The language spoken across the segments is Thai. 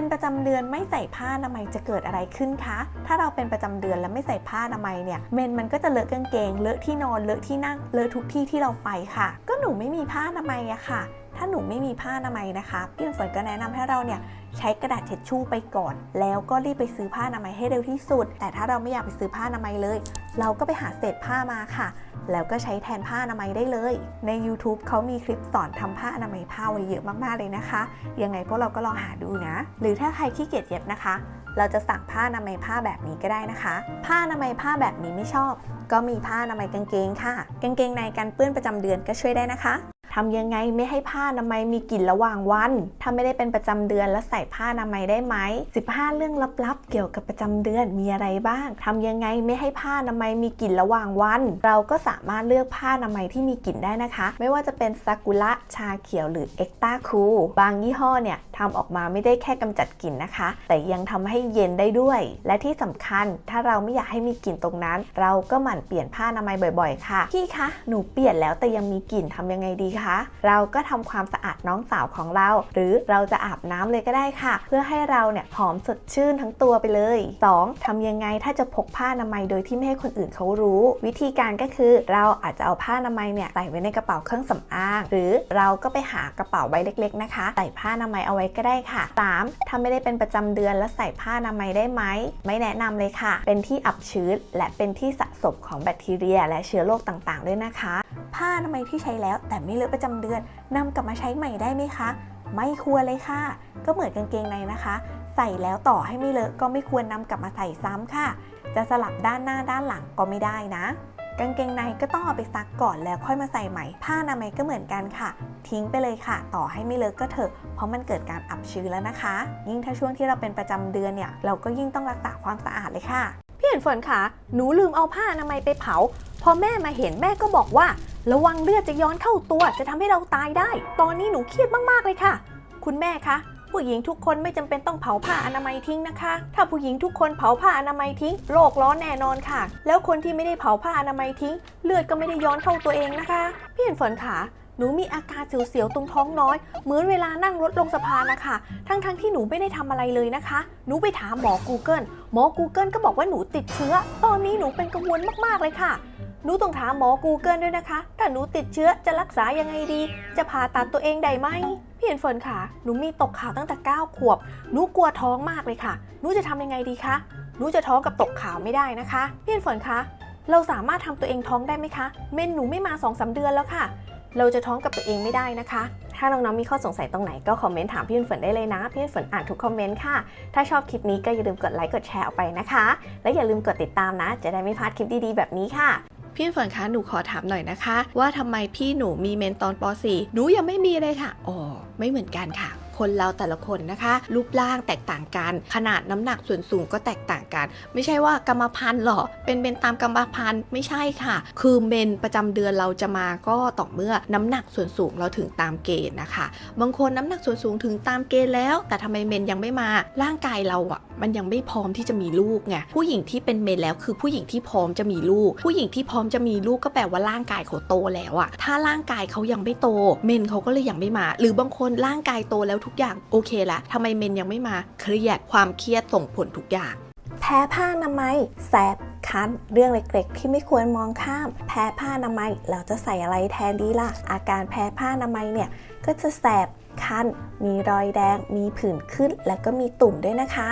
เป็นประจำเดือนไม่ใส่ผ้าอนามัยจะเกิดอะไรขึ้นคะ ถ้าเราเป็นประจำเดือนแล้วไม่ใส่ผ้าอนามัยเนี่ยเมนมันก็จะเลอะกางเกงเลอะที่นอนเลอะที่นั่งเลอะทุกที่ที่เราไปค่ะ ก็หนูไม่มีผ้าอนามัยอะค่ะ ถ้าหนูไม่มีผ้าอนามัยนะคะพี่ฝนก็แนะนำให้เราเนี่ยใช้กระดาษเช็ดชู่ไปก่อน แล้วก็รีบไปซื้อผ้าอนามัยให้เร็วที่สุด แต่ถ้าเราไม่อยากไปซื้อผ้าอนามัยเลย เราก็ไปหาเศษผ้ามาค่ะ แล้วก็ใช้แทนผ้าอนามัยได้เลย ใน YouTube เขามีคลิปสอนทำผ้าอนามัยผ้าไว้เยอะมากๆเลยนะคะ ยังไงพวกเราก็ลองหาดูนะ หรือถ้าใครขี้เกียจเย็บนะคะ เราจะสั่งผ้าอนามัยผ้าแบบนี้ก็ได้นะคะ ผ้าอนามัยผ้าแบบนี้ไม่ชอบ ก็มีผ้าอนามัยกางเกงค่ะ กางเกงในกันเปื้อนประจำเดือนก็ช่วยได้นะคะ ทำยังไงไม่ให้ผ้าอนามัยมีกลิ่นระหว่างวัน ถ้าไม่ได้เป็นประจำเดือนแล้วใส่ผ้าอนามัยได้ไหม 15 เรื่องลับๆ เกี่ยวกับประจำเดือนมีอะไรบ้าง ทำยังไงไม่ให้ผ้าอนามัยมีกลิ่นระหว่างวัน เราก็สามารถเลือกผ้าอนามัยที่มีกลิ่นได้นะคะ ไม่ว่าจะเป็นซากุระ ชาเขียวหรือเอ็กตาคูบางยี่ห้อเนี่ยทำออกมาไม่ได้แค่กำจัดกลิ่นนะคะ แต่ยังทำให้เย็นได้ด้วย และที่สำคัญถ้าเราไม่อยากให้มีกลิ่นตรงนั้น เราก็หมั่นเปลี่ยนผ้าอนามัยบ่อย ๆ ค่ะพี่คะหนูเปลี่ยนแล้วแต่ยังมีกลิ่นทำยังไงดีคะเราก็ทำความสะอาดน้องสาวของเรา หรือเราจะอาบน้ำเลยก็ได้ค่ะ เพื่อให้เราเนี่ยหอมสดชื่นทั้งตัวไปเลย 2. ทำยังไงถ้าจะพกผ้าอนามัยโดยที่ไม่ให้คนอื่นเขารู้ วิธีการก็คือเราอาจจะเอาผ้าอนามัยเนี่ยใส่ไว้ในกระเป๋าเครื่องสำอาง หรือเราก็ไปหากระเป๋าใบเล็ก ๆ นะคะ ใส่ผ้าอนามัยเอาไว้ก็ได้ค่ะ 3. ถ้าไม่ได้เป็นประจำเดือนแล้วใส่ผ้าอนามัยได้ไหม ไม่แนะนำเลยค่ะ เป็นที่อับชื้นและเป็นที่สะสมของแบคทีเรีย และเชื้อโรคต่างๆ ด้วยนะคะ ผ้าอนามัยที่ใช้แล้ว แต่ไม่เลอะประจำเดือนนำกลับมาใช้ใหม่ได้ไหมคะ ไม่ควรเลยค่ะ ก็เหมือนกางเกงในนะคะ ใส่แล้วต่อให้ไม่เลอะก็ไม่ควรนำกลับมาใส่ซ้ำค่ะ จะสลับด้านหน้าด้านหลังก็ไม่ได้นะกางเกงในก็ต้องเอาไปซักก่อนแล้วค่อยมาใส่ใหม่ ผ้าอนามัยก็เหมือนกันค่ะ ทิ้งไปเลยค่ะ ต่อให้ไม่เลอะก็เถอะ เพราะมันเกิดการอับชื้นแล้วนะคะ ยิ่งถ้าช่วงที่เราเป็นประจำเดือนเนี่ย เราก็ยิ่งต้องรักษาความสะอาดเลยค่ะ พี่เห็นฝนค่ะ หนูลืมเอาผ้าอนามัยไปเผา พอแม่มาเห็นแม่ก็บอกว่า ระวังเลือดจะย้อนเข้าตัวจะทำให้เราตายได้ ตอนนี้หนูเครียดมากๆเลยค่ะ คุณแม่คะผู้หญิงทุกคนไม่จำเป็นต้องเผาผ้าอนามัยทิ้งนะคะ ถ้าผู้หญิงทุกคนเผาผ้าอนามัยทิ้งโรคร้อนแน่นอนค่ะ แล้วคนที่ไม่ได้เผาผ้าอนามัยทิ้ง เลือดก็ไม่ได้ย้อนเข้าตัวเองนะคะ พี่เห็นฝนค่ะหนูมีอาการเสียวๆตรงท้องน้อย เหมือนเวลานั่งรถลงสะพานนะคะ ทั้งๆทที่หนูไม่ได้ทำอะไรเลยนะคะ หนูไปถามหมอ Google หมอ Google ก็บอกว่าหนูติดเชื้อ ตอนนี้หนูเป็นกังวลมากๆเลยค่ะ หนูต้องถามหมอ Google ด้วยนะคะ ถ้าหนูติดเชื้อจะรักษายังไงดี จะผ่าตัดตัวเองได้ไหม พี่เห็นฝนค่ะ หนูมีตกข่าวตั้งแต่ 9 ขวบ หนูกลัวท้องมากเลยค่ะ หนูจะทำยังไงดีคะ หนูจะท้องกับตกข่าวไม่ได้นะคะ พี่เห็นฝนคะ เราสามารถทำตัวเองท้องได้ไหมคะ เมนหนูไม่มา2อสเดือนแล้วค่ะ เราจะท้องกับตัวเองไม่ได้นะคะ ถ้าน้องๆมีข้อสงสัยตรงไหนก็คอมเมนต์ถามพี่เห็นฝนได้เลยนะ พี่เห็นฝนอ่านทุกคอมเมนต์ค่ะ ถ้าชอบคลิปนี้ก็อย่าลืมกดไลค์กดแชร์ออกไปนะคะ และอย่าลืมกดติดตามนะ จะได้ไม่พลาดคลิปดีๆแบบนี้ค่ะ พี่ฝนคะหนูขอถามหน่อยนะคะ ว่าทำไมพี่หนูมีเมนตอนป .4 หนูยังไม่มีเลยค่ะอ๋อไม่เหมือนกันค่ะ คนเราแต่ละคนนะคะ รูปร่างแตกต่างกัน ขนาดน้ำหนักส่วนสูงก็แตกต่างกัน ไม่ใช่ว่ากรรมพันธุ์หรอเป็นเมนตามกรรมพันธุ์ไม่ใช่ค่ะ คือเมนประจำเดือนเราจะมาก็ต่อเมื่อน้ำหนักส่วนสูงเราถึงตามเกณฑ์นะคะ บางคนน้ำหนักส่วนสูงถึงตามเกณฑ์แล้ว แต่ทำไมเมนยังไม่มาร่างกายเราอะ มันยังไม่พร้อมที่จะมีลูกไงผู้หญิงที่เป็นเมนแล้วคือผู้หญิงที่พร้อมจะมีลูก ผู้หญิงที่พร้อมจะมีลูกก็แปลว่าร่างกายเขาโตแล้วอะถ้าร่างกายเขายังไม่โต เมนเขาก็เลยยังไม่มา หรือบางคนร่างกายโตแล้วทุกอย่างโอเคละทำไมเมนยังไม่มาเครียดความเครียดส่งผลทุกอย่างแพ้ผ้าอนามัยแสบคันเรื่องเล็กๆ ที่ไม่ควรมองข้าม แพ้ผ้าอนามัยเราจะใส่อะไรแทนดีล่ะ อาการแพ้ผ้าอนามัยเนี่ยก็จะแสบคันมีรอยแดง มีผื่นขึ้น และก็มีตุ่มด้วยนะคะ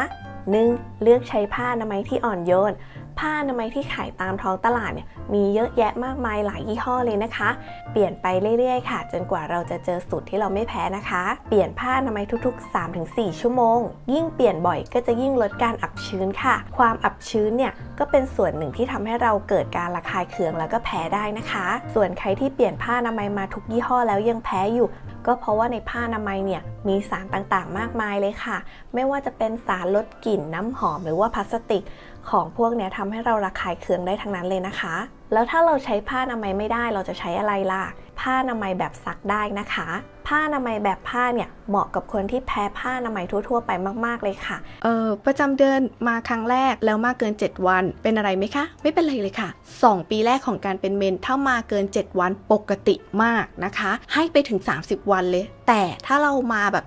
1. เลือกใช้ผ้าอนามัยที่อ่อนโยน ผ้าอนามัยที่ขายตามท้องตลาดเนี่ยมีเยอะแยะมากมายหลายยี่ห้อเลยนะคะ เปลี่ยนไปเรื่อยๆค่ะ จนกว่าเราจะเจอสูตรที่เราไม่แพ้นะคะ เปลี่ยนผ้าอนามัยทุกๆ 3-4 ชั่วโมง ยิ่งเปลี่ยนบ่อยก็จะยิ่งลดการอับชื้นค่ะ ความอับชื้นเนี่ยก็เป็นส่วนหนึ่งที่ทำให้เราเกิดการระคายเคืองแล้วก็แพ้ได้นะคะ ส่วนใครที่เปลี่ยนผ้าอนามัยมาทุกยี่ห้อแล้วยังแพ้อยู่ ก็เพราะว่าในผ้าอนามัยเนี่ยมีสารต่างๆ มากมายเลยค่ะ ไม่ว่าจะเป็นสารลดกลิ่นน้ำหอมหรือว่าพลาสติก ของพวกนี้ทำให้เราระคายเคืองได้ทั้งนั้นเลยนะคะ แล้วถ้าเราใช้ผ้าอนามัยไม่ได้เราจะใช้อะไรล่ะ ผ้าอนามัยแบบซักได้นะคะ ผ้าอนามัยแบบผ้าเนี่ยเหมาะกับคนที่แพ้ผ้าอนามัยทั่ว ๆ ไปมากๆเลยค่ะ เออประจำเดือนมาครั้งแรกแล้วมาเกิน 7 วัน เป็นอะไรไหมคะ ไม่เป็นไรเลยค่ะ 2 ปีแรกของการเป็นเมนถ้ามาเกิน 7 วันปกติมากนะคะ ให้ไปถึง 30 วันเลย แต่ถ้าเรามาแบบ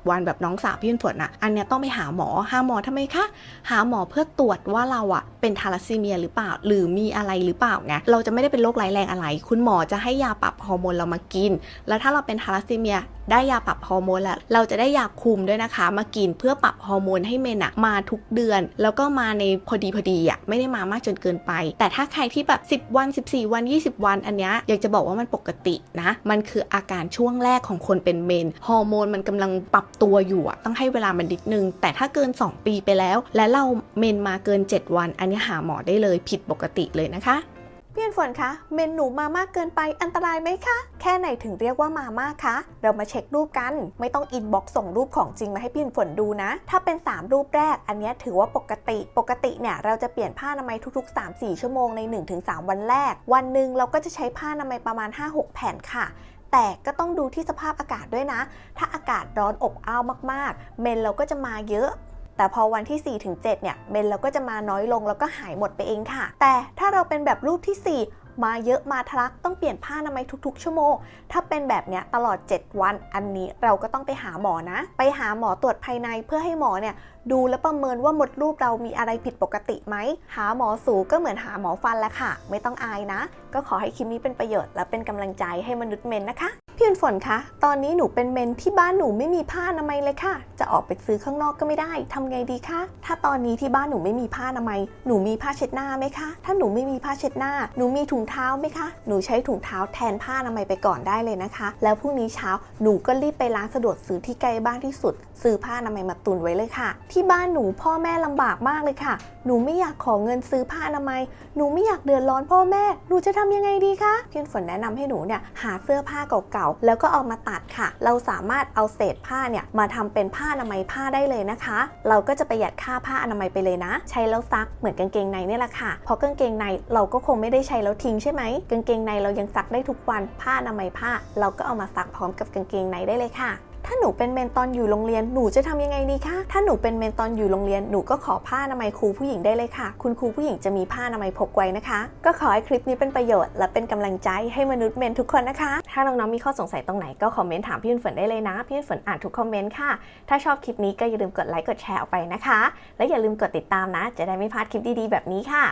40 วันแบบน้องสาวพี่ฝนอะอันเนี้ยต้องไปหาหมอหาหมอทำไมคะหาหมอเพื่อตรวจว่าเราอะเป็นทาลัสซีเมียหรือเปล่า หรือมีอะไรหรือเปล่าไงเราจะไม่ได้เป็นโรคร้ายแรงอะไร คุณหมอจะให้ยาปรับฮอร์โมนเรามากิน แล้วถ้าเราเป็นทาลัสซีเมียได้ยาปรับฮอร์โมนแล้ว เราจะได้ยาคุมด้วยนะคะ มากินเพื่อปรับฮอร์โมนให้เมนอะมาทุกเดือน แล้วก็มาในพอดีพอดีอะไม่ได้มามากจนเกินไป แต่ถ้าใครที่แบบ 10 วัน 14 วัน 20 วัน อันเนี้ยอยากจะบอกว่ามันปกตินะ มันคืออาการช่วงแรกของคนเป็นเมนฮอร์โมนมันกำลังปรับตัวอยู่อะต้องให้เวลามันนิดนึง แต่ถ้าเกิน 2 ปีไปแล้ว และเราเมนมาเกิน 7 วัน อันนี้หาหมอได้เลยผิดปกติเลยนะคะพี่ฝนคะเมนหนูมามากเกินไปอันตรายไหมคะ แค่ไหนถึงเรียกว่ามามากคะ เรามาเช็ครูปกัน ไม่ต้องอินบ็อกส่งรูปของจริงมาให้พี่ฝนดูนะ ถ้าเป็น 3 รูปแรก อันนี้ถือว่าปกติ ปกติเนี่ยเราจะเปลี่ยนผ้าอนามัยทุกๆ 3-4 ชั่วโมงใน 1-3 วันแรก วันหนึ่งเราก็จะใช้ผ้าอนามัยประมาณ 5-6 แผ่นค่ะ แต่ก็ต้องดูที่สภาพอากาศด้วยนะ ถ้าอากาศร้อนอบอ้าวมากๆ เมนเราก็จะมาเยอะแต่พอวันที่ 4 ถึง 7 เนี่ย เมนเราก็จะมาน้อยลงแล้วก็หายหมดไปเองค่ะ แต่ถ้าเราเป็นแบบรูปที่ 4 มาเยอะมาทะลักต้องเปลี่ยนผ้าอนามัยทุก ๆ ชั่วโมง ถ้าเป็นแบบเนี้ยตลอด 7 วัน อันนี้เราก็ต้องไปหาหมอนะ ไปหาหมอตรวจภายในเพื่อให้หมอเนี่ยดูและประเมินว่าหมดรูปเรามีอะไรผิดปกติไหม หาหมอสูก็เหมือนหาหมอฟันแหละค่ะ ไม่ต้องอายนะ ก็ขอให้คลิปนี้เป็นประโยชน์และเป็นกำลังใจให้มนุษย์เมนนะคะ พี่ฝนคะ ตอนนี้หนูเป็นเมนที่บ้านหนูไม่มีผ้าอนามัยเลยค่ะ จะออกไปซื้อข้างนอกก็ไม่ได้ทำไงดีคะ ถ้าตอนนี้ที่บ้านหนูไม่มีผ้าอนามัย หนูมีผ้าเช็ดหน้าไหมคะ ถ้าหนูไม่มีผ้าเช็ดหน้า หนูมีถุงเท้าไหมคะ หนูใช้ถุงเท้าแทนผ้าอนามัยไปก่อนได้เลยนะคะ แล้วพรุ่งนี้เช้าหนูก็รีบไปร้านสะดวกซื้อที่ใกล้บ้านที่สุด ซื้อผ้าอนามัยมาตุนไว้เลยค่ะ ที่บ้านหนูพ่อแม่ลำบากมากเลยค่ะ หนูไม่อยากขอเงินซื้อผ้าอนามัย หนูไม่อยากเดือดร้อนพ่อแม่ หนูจะทำยังไงดีคะพี่ฝนแนะนำให้หนูเนี่ยหาเสื้อผ้าเก่าๆแล้วก็เอามาตัดค่ะ เราสามารถเอาเศษผ้าเนี่ยมาทำเป็นผ้าอนามัยผ้าได้เลยนะคะ เราก็จะประหยัดค่าผ้าอนามัยไปเลยนะ ใช้แล้วซักเหมือนกางเกงในเนี่ยแหละค่ะเพราะกางเกงในเราก็คงไม่ได้ใช้แล้วทิ้งใช่ไหมกางเกงในเรายังซักได้ทุกวันผ้าอนามัยผ้า เราก็เอามาซักพร้อมกับกางเกงในได้เลยค่ะ ถ้าหนูเป็นเมนตอนอยู่โรงเรียนหนูจะทำยังไงดีคะถ้าหนูเป็นเมนตอนอยู่โรงเรียนหนูก็ขอผ้าอนามัยครูผู้หญิงได้เลยค่ะ คุณครูผู้หญิงจะมีผ้าอนามัยพกไว้นะคะ ก็ขอให้คลิปนี้เป็นประโยชน์และเป็นกำลังใจให้มนุษย์เมนทุกคนนะคะ ถ้าน้องๆมีข้อสงสัยตรงไหนก็คอมเมนต์ถามพี่ฝนได้เลยนะพี่ฝนอ่านทุกคอมเมนต์ค่ะ ถ้าชอบคลิปนี้ก็อย่าลืมกดไลค์กดแชร์ออกไปนะคะ และอย่าลืมกดติดตามนะ จะได้ไม่พลาดคลิปดีๆ แบบนี้ค่ะ